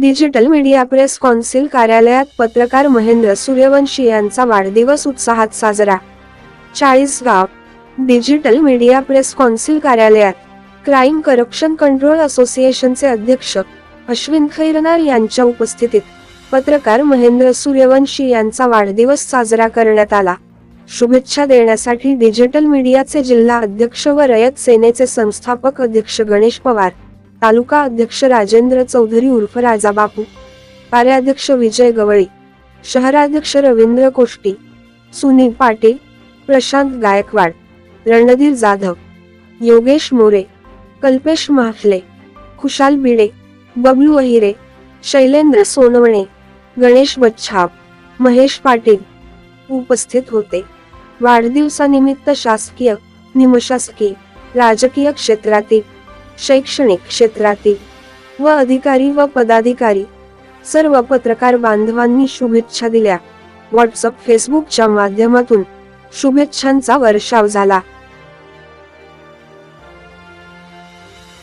Digital media press council कार्यालयात पत्रकार महेंद्र सूर्यवंशी यांचा वाढदिवस उत्साहात साजरा. Chalisgaon. Digital media press council कार्यालयात क्राईम करप्शन कंट्रोल असोसिएशनचे अध्यक्ष अश्विन खैरनार यांच्या उपस्थितीत पत्रकार महेंद्र सूर्यवंशी यांचा वाढदिवस साजरा करण्यात आला. शुभेच्छा देण्यासाठी डिजिटल मीडियाचे जिल्हा अध्यक्ष व रयत सेनेचे संस्थापक अध्यक्ष गणेश पवार तालुका अध्यक्ष राजेंद्र चौधरी उर्फ राजाबापू कार्याध्यक्ष विजय गवळी शहराध्यक्ष रवींद्र कोष्टी सुनील पाटील प्रशांत गायकवाड रणधीर जाधव योगेश मोरे कल्पेश महाफले खुशाल बिडे बबलू अहिरे शैलेंद्र सोनवणे गणेश बच्छाप महेश पाटील उपस्थित होते. वाढदिवसानिमित्त शासकीय निमशासकीय राजकीय क्षेत्रातील शैक्षणिक क्षेत्रातील व अधिकारी व पदाधिकारी सर्व पत्रकार बांधवांनी शुभेच्छा दिल्या. व्हॉट्सअप फेसबुकच्या माध्यमातून शुभेच्छांचा वर्षाव झाला.